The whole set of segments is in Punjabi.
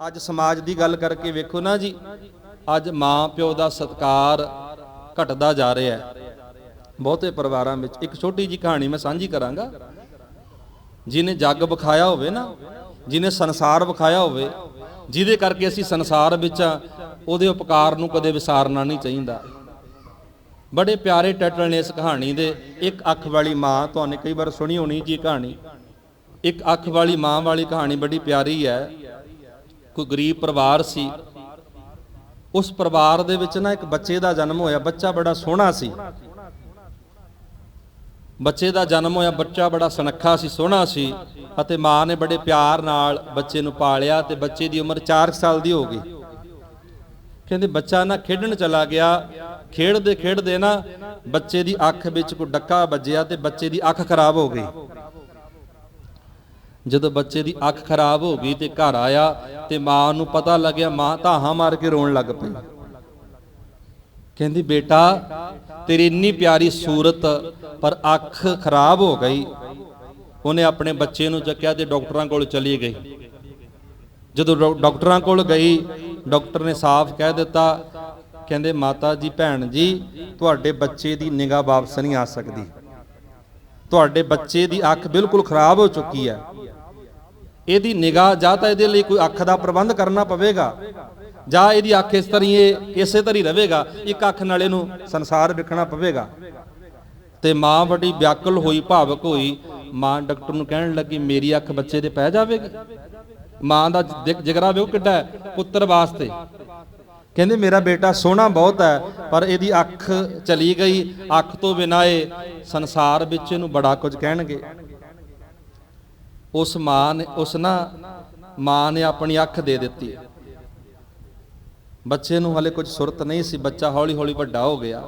ਅੱਜ ਸਮਾਜ ਦੀ ਗੱਲ ਕਰਕੇ ਵੇਖੋ ਨਾ ਜੀ, ਅੱਜ ਮਾਂ ਪਿਓ ਦਾ ਸਤਕਾਰ ਘਟਦਾ ਜਾ ਰਿਹਾ ਹੈ। ਬਹੁਤੇ ਪਰਿਵਾਰਾਂ ਵਿੱਚ, ਇੱਕ ਛੋਟੀ ਜੀ ਕਹਾਣੀ ਮੈਂ ਸਾਂਝੀ ਕਰਾਂਗਾ। ਜਿਹਨੇ ਜੱਗ ਵਿਖਾਇਆ ਹੋਵੇ ਨਾ, ਜਿਹਨੇ ਸੰਸਾਰ ਵਿਖਾਇਆ ਹੋਵੇ, ਜਿਹਦੇ ਕਰਕੇ ਅਸੀਂ ਸੰਸਾਰ ਵਿੱਚ ਆ, ਉਹਦੇ ਉਪਕਾਰ ਨੂੰ ਕਦੇ ਵਿਸਾਰਨਾ ਨਹੀਂ ਚਾਹੀਦਾ। ਬੜੇ ਪਿਆਰੇ ਟਾਈਟਲ ਨੇ ਇਸ ਕਹਾਣੀ ਦੇ। ਇੱਕ ਅੱਖ ਵਾਲੀ ਮਾਂ, ਤੁਹਾਨੂੰ ਕਈ ਵਾਰ ਸੁਣੀ ਹੋਣੀ ਜੀ ਕਹਾਣੀ। ਇੱਕ ਅੱਖ ਵਾਲੀ ਮਾਂ ਵਾਲੀ ਕਹਾਣੀ ਬੜੀ ਪਿਆਰੀ ਹੈ। ਕੋਈ ਗਰੀਬ ਪਰਿਵਾਰ ਸੀ, ਉਸ ਪਰਿਵਾਰ ਦੇ ਵਿੱਚ ਨਾ ਇੱਕ ਬੱਚੇ ਦਾ ਜਨਮ ਹੋਇਆ, ਬੱਚਾ ਬੜਾ ਸੋਹਣਾ ਸੀ। ਬੱਚੇ ਦਾ ਜਨਮ ਹੋਇਆ, ਬੱਚਾ ਬੜਾ ਸੁਨੱਖਾ ਸੀ, ਸੋਹਣਾ ਸੀ ਅਤੇ ਮਾਂ ਨੇ ਬੜੇ ਪਿਆਰ ਨਾਲ ਬੱਚੇ ਨੂੰ ਪਾਲਿਆ ਤੇ ਬੱਚੇ ਦੀ ਉਮਰ 4 ਸਾਲ ਦੀ ਹੋ ਗਈ। ਕਹਿੰਦੇ ਬੱਚਾ ਨਾ ਖੇਡਣ ਚਲਾ ਗਿਆ, ਖੇਡਦੇ ਖੇਡਦੇ ਨਾ ਬੱਚੇ ਦੀ ਅੱਖ ਵਿੱਚ ਕੋਈ ਡੱਕਾ ਵੱਜਿਆ ਤੇ ਬੱਚੇ ਦੀ ਅੱਖ ਖਰਾਬ ਹੋ ਗਈ। ਜਦੋਂ ਬੱਚੇ ਦੀ ਅੱਖ ਖਰਾਬ ਹੋ ਗਈ ਤੇ ਘਰ ਆਇਆ ਤੇ ਮਾਂ ਨੂੰ ਪਤਾ ਲੱਗਿਆ, ਮਾਂ ਧਾਹਾਂ ਮਾਰ ਕੇ ਰੋਣ ਲੱਗ ਪਈ। ਕਹਿੰਦੀ, ਬੇਟਾ, ਤੇਰੀ ਇੰਨੀ ਪਿਆਰੀ ਸੂਰਤ, ਪਰ ਅੱਖ ਖਰਾਬ ਹੋ ਗਈ। ਉਹਨੇ ਆਪਣੇ ਬੱਚੇ ਨੂੰ ਚੱਕਿਆ ਤੇ ਡਾਕਟਰਾਂ ਕੋਲ ਚਲੀ ਗਈ। ਜਦੋਂ ਡਾਕ- ਡਾਕਟਰਾਂ ਕੋਲ ਗਈ, ਡਾਕਟਰ ਨੇ ਸਾਫ਼ ਕਹਿ ਦਿੱਤਾ, ਕਹਿੰਦੇ, ਮਾਤਾ ਜੀ, ਭੈਣ ਜੀ, ਤੁਹਾਡੇ ਬੱਚੇ ਦੀ ਨਿਗਾਹ ਵਾਪਸ ਨਹੀਂ ਆ ਸਕਦੀ। ਤੁਹਾਡੇ ਬੱਚੇ ਦੀ ਅੱਖ ਬਿਲਕੁਲ ਖਰਾਬ ਹੋ ਚੁੱਕੀ ਹੈ। ਇਹਦੀ ਨਿਗਾਹ ਜਾਂ ਤਾਂ ਇਹਦੇ ਲਈ ਕੋਈ ਅੱਖ ਦਾ ਪ੍ਰਬੰਧ ਕਰਨਾ ਪਵੇਗਾ, ਜਾਂ ਇਹਦੀ ਅੱਖ ਇਸ ਤਰ੍ਹਾਂ ਇਹ, ਇਸੇ ਤਰੀ ਰਹੇਗਾ, ਇੱਕ ਅੱਖ ਨਾਲ ਇਹਨੂੰ ਸੰਸਾਰ ਵਿਖਣਾ ਪਵੇਗਾ। ਤੇ ਮਾਂ ਵੱਡੀ ਵਿਆਕੁਲ ਹੋਈ, ਭਾਵਕ ਹੋਈ, ਮਾਂ ਡਾਕਟਰ ਨੂੰ ਕਹਿਣ ਲੱਗੀ, ਮੇਰੀ ਅੱਖ ਬੱਚੇ 'ਤੇ ਪੈ ਜਾਵੇਗੀ? ਮਾਂ ਦਾ ਜਿ- ਜਿਗਰਾ ਵੇਖੋ ਕਿੱਡਾ ਹੈ, ਪੁੱਤਰ ਵਾਸਤੇ। ਕਹਿੰਦੇ, ਮੇਰਾ ਬੇਟਾ ਸੋਹਣਾ ਬਹੁਤ ਹੈ, ਪਰ ਇਹਦੀ ਅੱਖ ਚਲੀ ਗਈ, ਅੱਖ ਤੋਂ ਬਿਨਾਂ ਇਹ ਸੰਸਾਰ ਵਿੱਚ ਇਹਨੂੰ ਬੜਾ ਕੁਝ ਕਹਿਣਗੇ। ਉਸ ਮਾਂ ਨੇ ਉਸ ਨਾ ਮਾਂ ਨੇ ਆਪਣੀ ਅੱਖ ਦੇ ਦਿੱਤੀ। ਬੱਚੇ ਨੂੰ ਹਲੇ ਕੁਝ ਸੁਰਤ ਨਹੀਂ ਸੀ, ਬੱਚਾ ਹੌਲੀ ਹੌਲੀ ਵੱਡਾ ਹੋ ਗਿਆ।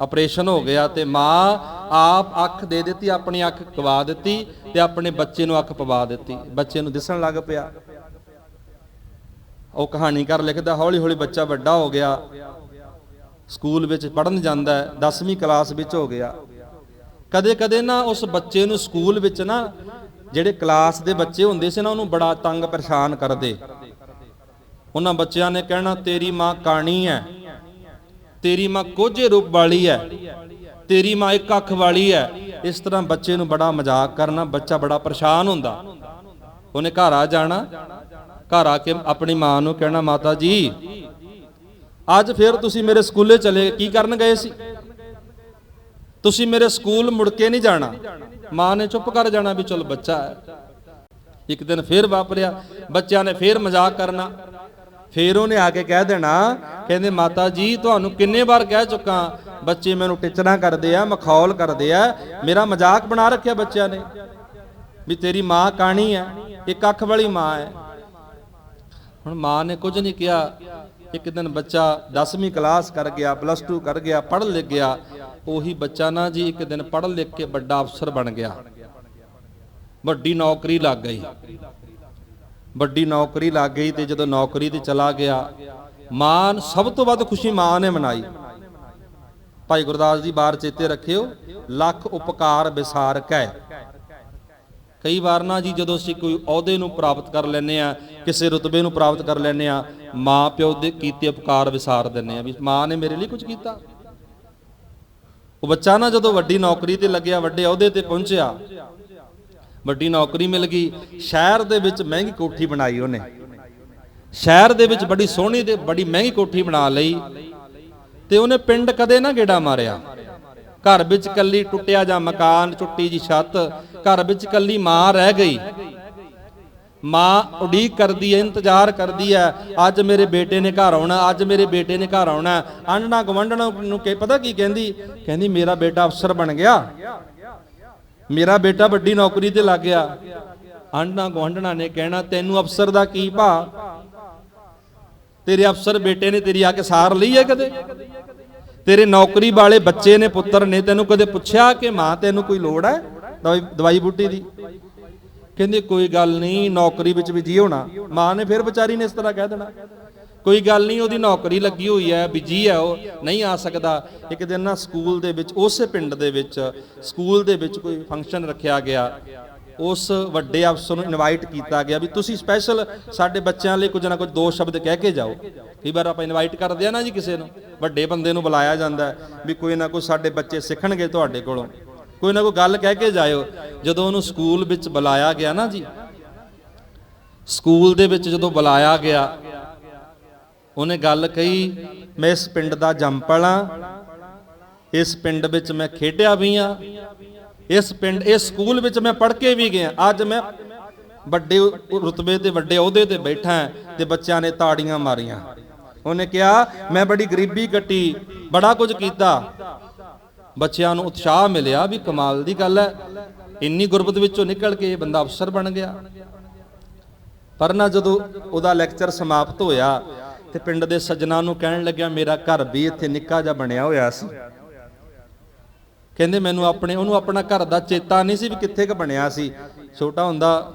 ਆਪਰੇਸ਼ਨ ਹੋ ਗਿਆ ਤੇ ਮਾਂ ਆਪ ਅੱਖ ਦੇ ਦਿੱਤੀ, ਆਪਣੀ ਅੱਖ ਕਵਾ ਦਿੱਤੀ ਤੇ ਆਪਣੇ ਬੱਚੇ ਨੂੰ ਅੱਖ ਪਵਾ ਦਿੱਤੀ। ਬੱਚੇ ਨੂੰ ਦਿਸਣ ਲੱਗ ਪਿਆ। ਉਹ ਕਹਾਣੀਕਾਰ ਲਿਖਦਾ ਹੌਲੀ ਹੌਲੀ ਬੱਚਾ ਵੱਡਾ ਹੋ ਗਿਆ। ਸਕੂਲ ਵਿੱਚ ਪੜਨ ਜਾਂਦਾ ਹੈ 10ਵੀਂ ਕਲਾਸ ਵਿੱਚ ਹੋ ਗਿਆ। ਕਦੇ ਕਦੇ ਨਾ ਉਸ ਬੱਚੇ ਨੂੰ ਸਕੂਲ ਵਿੱਚ ਨਾ ਜਿਹੜੇ ਕਲਾਸ ਦੇ ਬੱਚੇ ਹੁੰਦੇ ਸੀ ਨਾ, ਉਹਨੂੰ ਬੜਾ ਤੰਗ ਪਰੇਸ਼ਾਨ ਕਰਦੇ। ਉਹਨਾਂ ਬੱਚਿਆਂ ਨੇ ਕਹਿਣਾ, ਤੇਰੀ ਮਾਂ ਕਾਣੀ ਹੈ ਤੇਰੀ ਮਾਂ ਕੋਝੇ ਰੂਪ ਵਾਲੀ ਹੈ ਤੇਰੀ ਮਾਂ ਇੱਕ ਅੱਖ ਵਾਲੀ ਹੈ ਇਸ ਤਰ੍ਹਾਂ ਬੱਚੇ ਨੂੰ ਬੜਾ ਮਜ਼ਾਕ ਕਰਨਾ, ਬੱਚਾ ਬੜਾ ਪਰੇਸ਼ਾਨ ਹੁੰਦਾ। ਉਹਨੇ ਘਰ ਆ ਜਾਣਾ, ਘਰ ਆ ਕੇ ਆਪਣੀ ਮਾਂ ਨੂੰ ਕਹਿਣਾ, ਮਾਤਾ ਜੀ, ਅੱਜ ਫਿਰ ਤੁਸੀਂ ਮੇਰੇ ਸਕੂਲੇ ਚਲੇ, ਕੀ ਕਰਨ ਗਏ ਸੀ? ਤੁਸੀਂ ਮੇਰੇ ਸਕੂਲ ਮੁੜ ਕੇ ਨਹੀਂ ਜਾਣਾ। ਮਾਂ ਨੇ ਚੁੱਪ ਕਰ ਜਾਣਾ ਵੀ ਚਲ ਬੱਚਾ ਹੈ। ਇੱਕ ਦਿਨ ਫੇਰ ਵਾਪਰਿਆ। ਬੱਚਿਆਂ ਨੇ ਫੇਰ ਮਜ਼ਾਕ ਕਰਨਾ। ਫੇਰ ਉਹਨੇ ਆ ਕੇ ਕਹਿ ਦੇਣਾ, ਕਹਿੰਦੇ, ਮਾਤਾ ਜੀ, ਤੁਹਾਨੂੰ ਕਿੰਨੇ ਵਾਰ ਕਹਿ ਚੁੱਕਾ ਬੱਚੇ ਮੈਨੂੰ ਟਿਚਣਾ ਕਰਦੇ ਆ, ਮਖੌਲ ਕਰਦੇ ਆ, ਮੇਰਾ ਮਜ਼ਾਕ ਬਣਾ ਰੱਖਿਆ ਬੱਚਿਆਂ ਨੇ। ਵੀ ਤੇਰੀ ਮਾਂ ਕਾਣੀ ਹੈ, ਇੱਕ ਅੱਖ ਵਾਲੀ ਮਾਂ ਹੈ। ਹੁਣ ਮਾਂ ਨੇ ਕੁਝ ਨਹੀਂ ਕਿਹਾ। ਇੱਕ ਦਿਨ ਬੱਚਾ 10ਵੀਂ ਕਲਾਸ ਕਰ ਗਿਆ ਪਲੱਸ 2 ਕਰ ਗਿਆ ਪੜ੍ਹ ਲਿਖ ਗਿਆ। ਉਹੀ ਬੱਚਾ ਨਾ ਜੀ ਇੱਕ ਦਿਨ ਪੜ੍ਹ ਲਿਖ ਕੇ ਵੱਡਾ ਅਫਸਰ ਬਣ ਗਿਆ। ਵੱਡੀ ਨੌਕਰੀ ਲੱਗ ਗਈ। ਵੱਡੀ ਨੌਕਰੀ ਲੱਗ ਗਈ ਤੇ ਜਦੋਂ ਨੌਕਰੀ ਤੇ ਚਲਾ ਗਿਆ ਮਾਂ ਸਭ ਤੋਂ ਵੱਧ ਖੁਸ਼ੀ ਮਾਂ ਨੇ ਮਨਾਈ। ਭਾਈ ਗੁਰਦਾਸ ਜੀ ਬਾਰ ਚੇਤੇ ਰੱਖਿਓ, ਲੱਖ ਉਪਕਾਰ ਵਿਸਾਰ ਕੈ। ਕਈ ਵਾਰ ਨਾ ਜੀ ਜਦੋਂ ਅਸੀਂ ਕੋਈ ਅਹੁਦੇ ਨੂੰ ਪ੍ਰਾਪਤ ਕਰ ਲੈਨੇ ਆ ਕਿਸੇ ਰੁਤਬੇ ਨੂੰ ਪ੍ਰਾਪਤ ਕਰ ਲੈਨੇ ਆ ਮਾਂ ਪਿਓ ਦੇ ਕੀਤੇ ਉਪਕਾਰ ਵਿਸਾਰ ਦਿੰਨੇ ਆ ਵੀ ਮਾਂ ਨੇ ਮੇਰੇ ਲਈ ਕੁਝ ਕੀਤਾ। ਉਹ ਬੱਚਾ ਨਾ ਜਦੋਂ ਵੱਡੀ ਨੌਕਰੀ ਤੇ ਲੱਗਿਆ, ਵੱਡੇ ਅਹੁਦੇ ਤੇ ਪਹੁੰਚਿਆ, ਵੱਡੀ ਨੌਕਰੀ ਮਿਲ ਗਈ, ਸ਼ਹਿਰ ਦੇ ਵਿੱਚ ਮਹਿੰਗੀ ਕੋਠੀ ਬਣਾਈ ਉਹਨੇ। ਸ਼ਹਿਰ ਦੇ ਵਿੱਚ ਬੜੀ ਸੋਹਣੀ ਤੇ ਬੜੀ ਮਹਿੰਗੀ ਕੋਠੀ ਬਣਾ ਲਈ ਤੇ ਉਹਨੇ ਪਿੰਡ ਕਦੇ ਨਾ ਗੇੜਾ ਮਾਰਿਆ। ਘਰ ਵਿੱਚ ਕੱਲੀ ਟੁੱਟਿਆ ਜਾਂ ਮਕਾਨ ਟੁੱਟੀ ਜੀ ਛੱਤ, ਘਰ ਵਿੱਚ ਕੱਲੀ ਮਾਂ ਰਹਿ ਗਈ। ਮਾਂ ਉਡੀਕ ਕਰਦੀ ਹੈ, ਇੰਤਜ਼ਾਰ ਕਰਦੀ ਹੈ, ਅੱਜ ਮੇਰੇ ਬੇਟੇ ਨੇ ਘਰ ਆਉਣਾ, ਅੱਜ ਮੇਰੇ ਬੇਟੇ ਨੇ ਘਰ ਆਉਣਾ। ਆਂਡਣਾ ਗਵੰਡਣਾ ਨੂੰ ਕਿ ਪਤਾ ਕੀ ਕਹਿੰਦੀ? ਕਹਿੰਦੀ, ਮੇਰਾ ਬੇਟਾ ਅਫਸਰ ਬਣ ਗਿਆ। ਮੇਰਾ ਬੇਟਾ ਵੱਡੀ ਨੌਕਰੀ ਤੇ ਲੱਗ ਗਿਆ। ਆਂਡਣਾ ਗਵੰਡਣਾ ਨੇ ਕਹਿਣਾ, ਤੈਨੂੰ ਅਫਸਰ ਦਾ ਕੀ ਭਾ ਤੇਰੇ ਅਫਸਰ ਬੇਟੇ ਨੇ ਤੇਰੀ ਆ ਕੇ ਸਾਰ ਲਈ ਹੈ ਕਦੇ? ਤੇਰੇ ਨੌਕਰੀ ਵਾਲੇ ਬੱਚੇ ਨੇ ਪੁੱਤਰ ਨੇ ਤੈਨੂੰ ਕਦੇ ਪੁੱਛਿਆ ਕਿ ਮਾਂ, ਤੈਨੂੰ ਕੋਈ ਲੋੜ ਹੈ ਦਵਾਈ ਬੂਟੀ ਦੀ? ਕਹਿੰਦੇ ਕੋਈ ਗੱਲ ਨਹੀਂ, ਨੌਕਰੀ ਵਿੱਚ ਬਿਜ਼ੀ ਹੋਣਾ। ਮਾਂ ਨੇ ਫਿਰ ਵਿਚਾਰੀ ਨੇ ਇਸ ਤਰ੍ਹਾਂ ਕਹਿ ਦੇਣਾ। ਕੋਈ ਗੱਲ ਨਹੀਂ, ਉਹਦੀ ਨੌਕਰੀ ਲੱਗੀ ਹੋਈ ਹੈ, ਬਿਜ਼ੀ ਹੈ ਉਹ, ਨਹੀਂ ਆ ਸਕਦਾ। ਇੱਕ ਦਿਨ ਨਾ ਸਕੂਲ ਦੇ ਵਿੱਚ, ਉਸੇ ਪਿੰਡ ਦੇ ਵਿੱਚ, ਸਕੂਲ ਦੇ ਵਿੱਚ ਕੋਈ ਫੰਕਸ਼ਨ ਰੱਖਿਆ ਗਿਆ। ਉਸ ਵੱਡੇ ਅਫਸਰ ਨੂੰ ਇਨਵਾਈਟ ਕੀਤਾ ਗਿਆ ਵੀ ਤੁਸੀਂ ਸਪੈਸ਼ਲ ਸਾਡੇ ਬੱਚਿਆਂ ਲਈ ਕੁਝ ਨਾ ਕੁਝ ਦੋ ਸ਼ਬਦ ਕਹਿ ਕੇ ਜਾਓ। ਕਈ ਵਾਰ ਆਪਾਂ ਇਨਵਾਈਟ ਕਰਦੇ ਆ ਨਾ ਜੀ ਕਿਸੇ ਨੂੰ, ਵੱਡੇ ਬੰਦੇ ਨੂੰ ਬੁਲਾਇਆ ਜਾਂਦਾ ਵੀ ਕੋਈ ਨਾ ਕੋਈ ਸਾਡੇ ਬੱਚੇ ਸਿੱਖਣਗੇ ਤੁਹਾਡੇ ਕੋਲੋਂ। ਕੋਈ ਨਾ ਕੋਈ ਗੱਲ ਕਹਿ ਕੇ ਜਾਇਓ। ਜਦੋਂ ਉਹਨੂੰ ਸਕੂਲ ਵਿੱਚ ਬੁਲਾਇਆ ਗਿਆ ਨਾ ਜੀ, ਸਕੂਲ ਦੇ ਵਿੱਚ ਜਦੋਂ ਬੁਲਾਇਆ ਗਿਆ, ਉਹਨੇ ਗੱਲ ਕਹੀ, ਮੈਂ ਇਸ ਪਿੰਡ ਦਾ ਜੰਪਲ ਹਾਂ ਇਸ ਪਿੰਡ ਵਿੱਚ ਮੈਂ ਖੇਡਿਆ ਵੀ ਹਾਂ ਇਸ ਪਿੰਡ, ਇਸ ਸਕੂਲ ਵਿੱਚ ਮੈਂ ਪੜ੍ਹ ਕੇ ਵੀ ਗਿਆ। ਅੱਜ ਮੈਂ ਵੱਡੇ ਰੁਤਬੇ ਤੇ, ਵੱਡੇ ਅਹੁਦੇ ਤੇ ਬੈਠਾ ਤੇ ਬੱਚਿਆਂ ਨੇ ਤਾੜੀਆਂ ਮਾਰੀਆਂ। ਉਹਨੇ ਕਿਹਾ, ਮੈਂ ਬੜੀ ਗਰੀਬੀ ਕੱਟੀ, ਬੜਾ ਕੁਝ ਕੀਤਾ। ਬੱਚਿਆਂ ਨੂੰ ਉਤਸ਼ਾਹ ਮਿਲਿਆ ਵੀ ਕਮਾਲ ਦੀ ਗੱਲ ਹੈ। ਇੰਨੀ ਗੁਰਬਤ ਵਿੱਚੋਂ ਨਿਕਲ ਕੇ ਇਹ ਬੰਦਾ ਅਫਸਰ ਬਣ ਗਿਆ। ਪਰ ਨਾ ਜਦੋਂ ਉਹਦਾ ਲੈਕਚਰ ਸਮਾਪਤ ਹੋਇਆ ਤੇ ਪਿੰਡ ਦੇ ਸੱਜਣਾ ਨੂੰ ਕਹਿਣ ਲੱਗਿਆ, ਮੇਰਾ ਘਰ ਵੀ ਇੱਥੇ ਨਿੱਕਾ ਜਿਹਾ ਬਣਿਆ ਹੋਇਆ ਸੀ। ਕਹਿੰਦੇ, ਮੈਨੂੰ ਆਪਣੇ, ਉਹਨੂੰ ਆਪਣਾ ਘਰ ਦਾ ਚੇਤਾ ਨਹੀਂ ਸੀ ਵੀ ਕਿੱਥੇ ਕ ਬਣਿਆ ਸੀ। ਛੋਟਾ ਹੁੰਦਾ।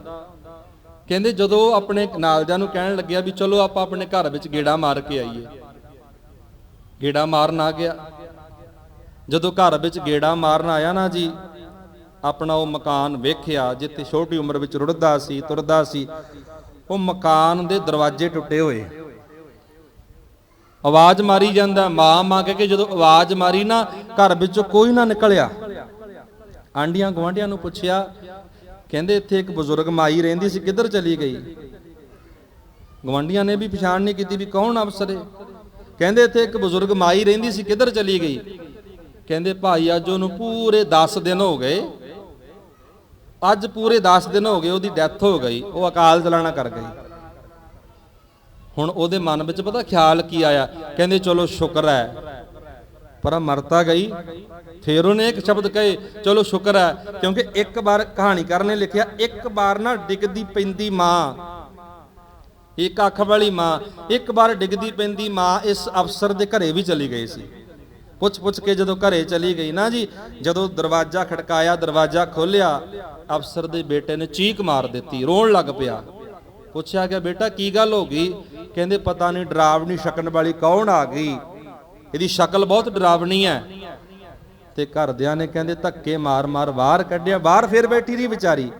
ਕਹਿੰਦੇ, ਜਦੋਂ ਆਪਣੇ ਨਾਲਦਿਆਂ ਨੂੰ ਕਹਿਣ ਲੱਗਿਆ ਵੀ ਚਲੋ ਆਪਾਂ ਆਪਣੇ ਘਰ ਵਿੱਚ ਗੇੜਾ ਮਾਰ ਕੇ ਆਈਏ। ਗੇੜਾ ਮਾਰਨ ਆ ਗਿਆ। ਜਦੋਂ ਘਰ ਵਿੱਚ ਗੇੜਾ ਮਾਰਨ ਆਇਆ ਨਾ ਜੀ, ਆਪਣਾ ਉਹ ਮਕਾਨ ਵੇਖਿਆ, ਜਿੱਥੇ ਛੋਟੀ ਉਮਰ ਵਿੱਚ ਰੁੜਦਾ ਸੀ, ਤੁਰਦਾ ਸੀ, ਉਹ ਮਕਾਨ ਦੇ ਦਰਵਾਜ਼ੇ ਟੁੱਟੇ ਹੋਏ। ਆਵਾਜ਼ ਮਾਰੀ ਜਾਂਦਾ, ਮਾਂ ਮਾਂ ਕਹਿ ਕੇ ਜਦੋਂ ਆਵਾਜ਼ ਮਾਰੀ ਨਾ, ਘਰ ਵਿੱਚੋਂ ਕੋਈ ਨਾ ਨਿਕਲਿਆ। ਆਂਡੀਆਂ ਗਵਾਂਢੀਆਂ ਨੂੰ ਪੁੱਛਿਆ, ਕਹਿੰਦੇ ਇੱਥੇ ਇੱਕ ਬਜ਼ੁਰਗ ਮਾਈ ਰਹਿੰਦੀ ਸੀ, ਕਿੱਧਰ ਚਲੀ ਗਈ? ਗਵਾਂਢੀਆਂ ਨੇ ਵੀ ਪਛਾਣ ਨਹੀਂ ਕੀਤੀ ਵੀ ਕੌਣ ਅਫਸਰ ਹੈ ਕਹਿੰਦੇ ਇੱਥੇ ਇੱਕ ਬਜ਼ੁਰਗ ਮਾਈ ਰਹਿੰਦੀ ਸੀ, ਕਿੱਧਰ ਚਲੀ ਗਈ? ਕਹਿੰਦੇ ਭਾਈ, ਅੱਜ ਉਹਨੂੰ ਪੂਰੇ 10 ਦਿਨ ਹੋ ਗਏ। ਅੱਜ ਪੂਰੇ 10 ਦਿਨ ਹੋ ਗਏ ਉਹਦੀ ਡੈਥ ਹੋ ਗਈ, ਉਹ ਅਕਾਲ ਚਲਾਣਾ ਕਰ ਗਈ। ਹੁਣ ਉਹਦੇ ਮਨ ਵਿੱਚ ਪਤਾ ਖਿਆਲ ਕੀ ਆਇਆ? ਕਹਿੰਦੇ ਚਲੋ ਸ਼ੁਕਰ ਹੈ, ਪਰ ਮਰਤਾ ਗਈ। ਫਿਰ ਉਹਨੇ ਇੱਕ ਸ਼ਬਦ ਕਹੇ, ਚਲੋ ਸ਼ੁਕਰ ਹੈ, ਕਿਉਂਕਿ ਇੱਕ ਵਾਰ ਕਹਾਣੀਕਾਰ ਨੇ ਲਿਖਿਆ, ਇੱਕ ਵਾਰ ਨਾ ਡਿੱਗਦੀ ਪੈਂਦੀ ਮਾਂ। ਇੱਕ ਅੱਖ ਵਾਲੀ ਮਾਂ, ਇੱਕ ਵਾਰ ਡਿੱਗਦੀ ਪੈਂਦੀ ਮਾਂ ਇਸ ਅਫਸਰ ਦੇ ਘਰੇ ਵੀ ਚਲੀ ਗਈ ਸੀ। ਪੁੱਛ ਪੁੱਛ ਕੇ ਜਦੋਂ ਘਰੇ ਚਲੀ ਗਈ ਨਾ ਜੀ, ਜਦੋਂ ਦਰਵਾਜ਼ਾ ਖੜਕਾਇਆ, ਦਰਵਾਜ਼ਾ ਖੋਲਿਆ ਅਫਸਰ ਦੇ ਬੇਟੇ ਨੇ ਚੀਕ ਮਾਰ ਦਿੱਤੀ, ਰੋਣ ਲੱਗ ਪਿਆ। ਪੁੱਛਿਆ ਗਿਆ ਬੇਟਾ ਕੀ ਗੱਲ ਹੋ ਗਈ? ਕਹਿੰਦੇ ਪਤਾ ਨਹੀਂ ਡਰਾਵਣੀ ਸ਼ਕਲ ਵਾਲੀ ਕੌਣ ਆ ਗਈ? ਇਹਦੀ ਸ਼ਕਲ ਬਹੁਤ ਡਰਾਵਣੀ ਹੈ। ਤੇ ਘਰਦਿਆਂ ਨੇ ਕਹਿੰਦੇ ਧੱਕੇ ਮਾਰ-ਮਾਰ ਬਾਹਰ ਕੱਢਿਆ ਬਾਹਰ ਫਿਰ ਬੈਠੀ ਰਹੀ ਵਿਚਾਰੀ।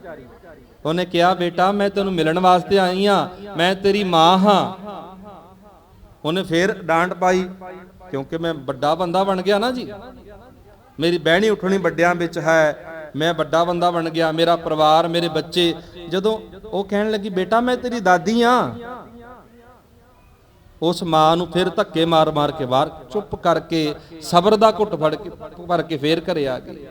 ਉਹਨੇ ਕਿਹਾ, ਬੇਟਾ, ਮੈਂ ਤੈਨੂੰ ਮਿਲਣ ਵਾਸਤੇ ਆਈ ਆ, ਮੈਂ ਤੇਰੀ ਮਾਂ ਹਾਂ। ਉਹਨੇ ਫੇਰ ਡਾਂਟ ਪਾਈ। ਕਿਉਂਕਿ ਮੈਂ ਵੱਡਾ ਬੰਦਾ ਬਣ ਗਿਆ ਨਾ ਜੀ। ਮੇਰੀ ਬਹਿਣੀ ਉੱਠਣੀ ਵੱਡਿਆਂ ਵਿੱਚ ਹੈ। ਮੈਂ ਵੱਡਾ ਬੰਦਾ ਬਣ ਗਿਆ। ਮੇਰਾ ਪਰਿਵਾਰ, ਮੇਰੇ ਬੱਚੇ, ਜਦੋਂ ਉਹ ਕਹਿਣ ਲੱਗੀ, ਬੇਟਾ, ਮੈਂ ਤੇਰੀ ਦਾਦੀ ਆ। ਉਸ ਮਾਂ ਨੂੰ ਫਿਰ ਧੱਕੇ ਮਾਰ-ਮਾਰ ਕੇ ਬਾਹਰ ਚੁੱਪ ਕਰਕੇ ਸਬਰ ਦਾ ਘੁੱਟ ਫੜ ਕੇ ਭਰ ਕੇ ਫੇਰ ਘਰੇ ਆ ਗਈ।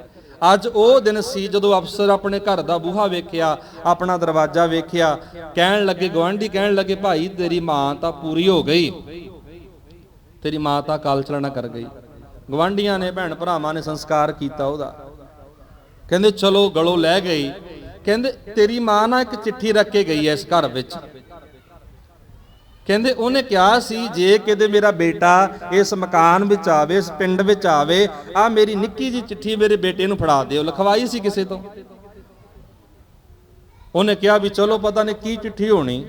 ਅੱਜ ਉਹ ਦਿਨ ਸੀ ਜਦੋਂ ਅਫਸਰ ਆਪਣੇ ਘਰ ਦਾ ਬੂਹਾ ਵੇਖਿਆ, ਆਪਣਾ ਦਰਵਾਜ਼ਾ ਵੇਖਿਆ। ਕਹਿਣ ਲੱਗੇ ਗਵਾਂਢੀ ਕਹਿਣ ਲੱਗੇ, ਭਾਈ, ਤੇਰੀ ਮਾਂ ਤਾਂ ਪੂਰੀ ਹੋ ਗਈ। ਤੇਰੀ ਮਾਂ ਤਾਂ ਕਾਲ ਚਲਣਾ ਕਰ ਗਈ। ਗਵਾਂਢੀਆਂ ਨੇ, ਭੈਣ ਭਰਾਵਾਂ ਨੇ ਸੰਸਕਾਰ ਕੀਤਾ ਉਹਦਾ। ਕਹਿੰਦੇ, ਚਲੋ ਗਲੋ ਲੈ ਗਈ। ਕਹਿੰਦੇ, ਤੇਰੀ ਮਾਂ ਨਾ ਇੱਕ ਚਿੱਠੀ ਰੱਖ ਕੇ ਗਈ ਐ ਇਸ ਘਰ ਵਿੱਚ। ਕਹਿੰਦੇ, ਉਹਨੇ ਕਿਹਾ ਸੀ, ਜੇ ਕਿਤੇ ਮੇਰਾ ਬੇਟਾ ਇਸ ਮਕਾਨ ਵਿੱਚ ਆਵੇ, ਇਸ ਪਿੰਡ ਵਿੱਚ ਆਵੇ, ਆ ਮੇਰੀ ਨਿੱਕੀ ਜੀ ਚਿੱਠੀ ਮੇਰੇ ਬੇਟੇ ਨੂੰ ਫੜਾ ਦਿਓ। ਲਿਖਵਾਈ ਸੀ ਕਿਸੇ ਤੋਂ। ਉਹਨੇ ਕਿਹਾ ਵੀ, ਚਲੋ ਪਤਾ ਨਹੀਂ ਕੀ ਚਿੱਠੀ ਹੋਣੀ।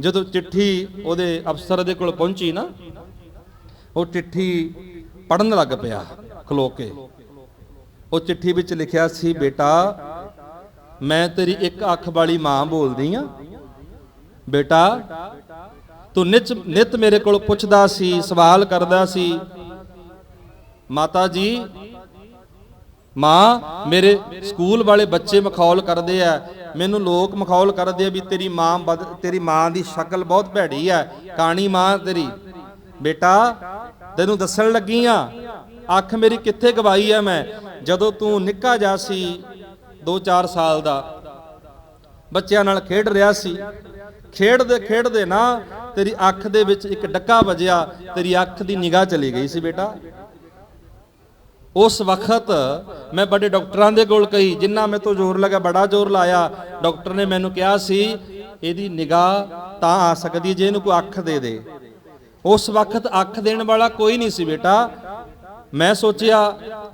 ਜਦੋਂ ਚਿੱਠੀ ਉਹਦੇ ਅਫਸਰ ਦੇ ਕੋਲ ਪਹੁੰਚੀ ਨਾ ਉਹ ਚਿੱਠੀ ਪੜਨ ਲੱਗ ਪਿਆ, ਖਲੋ ਕੇ। ਉਹ ਚਿੱਠੀ ਵਿੱਚ ਲਿਖਿਆ ਸੀ, ਬੇਟਾ, ਮੈਂ ਤੇਰੀ ਇੱਕ ਅੱਖ ਵਾਲੀ ਮਾਂ ਬੋਲਦੀ ਆ। ਬੇਟਾ, ਤੂੰ ਨਿਤ ਨਿਤ ਮੇਰੇ ਕੋਲ ਪੁੱਛਦਾ ਸੀ, ਸਵਾਲ ਕਰਦਾ ਸੀ। ਮਾਤਾ ਜੀ, ਮਾਂ, ਮੇਰੇ ਸਕੂਲ ਵਾਲੇ ਬੱਚੇ ਮਖੌਲ ਕਰਦੇ ਆ। ਮੈਨੂੰ ਲੋਕ ਮਖੌਲ ਕਰਦੇ ਆ ਵੀ ਤੇਰੀ ਮਾਂ ਤੇਰੀ ਮਾਂ ਦੀ ਸ਼ਕਲ ਬਹੁਤ ਭੈੜੀ ਆ, ਕਾਣੀ ਮਾਂ ਤੇਰੀ। ਬੇਟਾ ਤੈਨੂੰ ਦੱਸਣ ਲੱਗੀ ਆ, ਅੱਖ ਮੇਰੀ ਕਿੱਥੇ ਗਵਾਈ ਆ ਮੈਂ? ਜਦੋਂ ਤੂੰ ਨਿੱਕਾ ਜਾ ਸੀ 2-4 ਸਾਲ ਦਾ, ਬੱਚਿਆਂ ਨਾਲ ਖੇਡ ਰਿਹਾ ਸੀ। ਖੇਡਦੇ ਖੇਡਦੇ ਨਾ, ਤੇਰੀ ਅੱਖ ਦੇ ਵਿੱਚ ਇੱਕ ਡੱਕਾ ਵੱਜਿਆ, ਤੇਰੀ ਅੱਖ ਦੀ ਨਿਗਾਹ ਚਲੀ ਗਈ ਸੀ ਬੇਟਾ। ਉਸ ਵਕਤ ਮੈਂ ਬੜੇ ਡਾਕਟਰਾਂ ਦੇ ਕੋਲ ਕਹੀ, ਜਿੰਨਾ ਮੈਂ ਤੋਂ ਜ਼ੋਰ ਲਗਾ, ਬੜਾ ਜ਼ੋਰ ਲਾਇਆ। ਡਾਕਟਰ ਨੇ ਮੈਨੂੰ ਕਿਹਾ ਸੀ, ਇਹਦੀ ਨਿਗਾਹ ਤਾਂ ਆ ਸਕਦੀ ਜੇ ਇਹਨੂੰ ਕੋਈ ਅੱਖ ਦੇ ਦੇ। ਉਸ ਵਕਤ ਅੱਖ ਦੇਣ ਵਾਲਾ ਕੋਈ ਨਹੀਂ ਸੀ ਬੇਟਾ। ਮੈਂ ਸੋਚਿਆ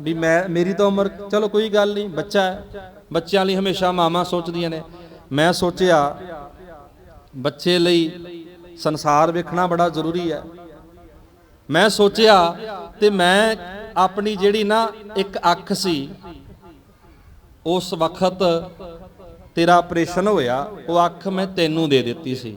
ਵੀ ਮੈਂ, ਮੇਰੀ ਤਾਂ ਉਮਰ, ਚਲੋ ਕੋਈ ਗੱਲ ਨਹੀਂ, ਬੱਚਾ ਹੈ। ਬੱਚਿਆਂ ਲਈ ਹਮੇਸ਼ਾ ਮਾਵਾਂ ਸੋਚਦੀਆਂ ਨੇ। ਮੈਂ ਸੋਚਿਆ, ਬੱਚੇ ਲਈ ਸੰਸਾਰ ਵੇਖਣਾ ਬੜਾ ਜ਼ਰੂਰੀ ਹੈ। ਮੈਂ ਸੋਚਿਆ ਤੇ ਮੈਂ ਆਪਣੀ ਜਿਹੜੀ ਨਾ ਇੱਕ ਅੱਖ ਸੀ, ਉਸ ਵਕਤ ਤੇਰਾ ਆਪਰੇਸ਼ਨ ਹੋਇਆ, ਉਹ ਅੱਖ ਮੈਂ ਤੈਨੂੰ ਦੇ ਦਿੱਤੀ ਸੀ।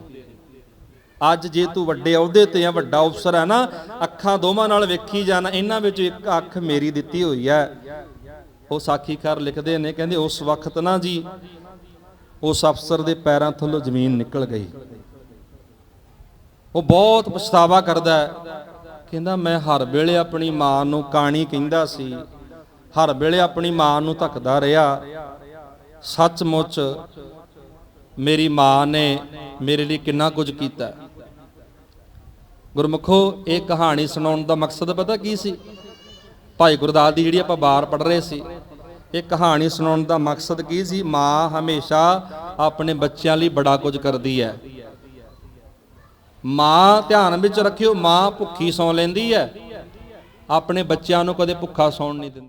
ਅੱਜ ਜੇ ਤੂੰ ਵੱਡੇ ਅਹੁਦੇ ਤੇ ਆ, ਵੱਡਾ ਅਫਸਰ ਹੈ ਨਾ, ਅੱਖਾਂ ਦੋਵਾਂ ਨਾਲ ਵੇਖੀ ਜਾਣਾ ਇਹਨਾਂ ਵਿੱਚ ਇੱਕ ਅੱਖ ਮੇਰੀ ਦਿੱਤੀ ਹੋਈ ਹੈ। ਉਹ ਸਾਖੀਕਾਰ ਲਿਖਦੇ ਨੇ, ਕਹਿੰਦੇ ਉਸ ਵਕਤ ਨਾ ਜੀ, ਉਸ ਅਫਸਰ ਦੇ ਪੈਰਾਂ ਥੱਲੋਂ ਜ਼ਮੀਨ ਨਿਕਲ ਗਈ। ਉਹ ਬਹੁਤ ਪਛਤਾਵਾ ਕਰਦਾ ਕਹਿੰਦਾ, ਮੈਂ ਹਰ ਵੇਲੇ ਆਪਣੀ ਮਾਂ ਨੂੰ ਕਾਣੀ ਕਹਿੰਦਾ ਸੀ, ਹਰ ਵੇਲੇ ਆਪਣੀ ਮਾਂ ਨੂੰ ਧੱਕਦਾ ਰਿਹਾ। ਸੱਚਮੁੱਚ ਮੇਰੀ ਮਾਂ ਨੇ ਮੇਰੇ ਲਈ ਕਿੰਨਾ ਕੁਝ ਕੀਤਾ ਗੁਰਮੁਖੋ, ਇਹ ਕਹਾਣੀ ਸੁਣਾਉਣ ਦਾ ਮਕਸਦ ਪਤਾ ਕੀ ਸੀ? ਭਾਈ ਗੁਰਦਾਸ ਦੀ ਜਿਹੜੀ ਆਪਾਂ ਬਾਰ ਪੜ ਰਹੇ ਸੀ, ਇਹ ਕਹਾਣੀ ਸੁਣਾਉਣ ਦਾ ਮਕਸਦ ਕੀ ਸੀ? ਮਾਂ ਹਮੇਸ਼ਾ ਆਪਣੇ ਬੱਚਿਆਂ ਲਈ ਬੜਾ ਕੁਝ ਕਰਦੀ ਹੈ। ਮਾਂ ਧਿਆਨ ਵਿੱਚ ਰੱਖਿਓ, ਮਾਂ ਭੁੱਖੀ ਸੌਂ ਲੈਂਦੀ ਹੈ। ਆਪਣੇ ਬੱਚਿਆਂ ਨੂੰ ਕਦੇ ਭੁੱਖਾ ਸੌਣ ਨਹੀਂ ਦਿੰਦੀ।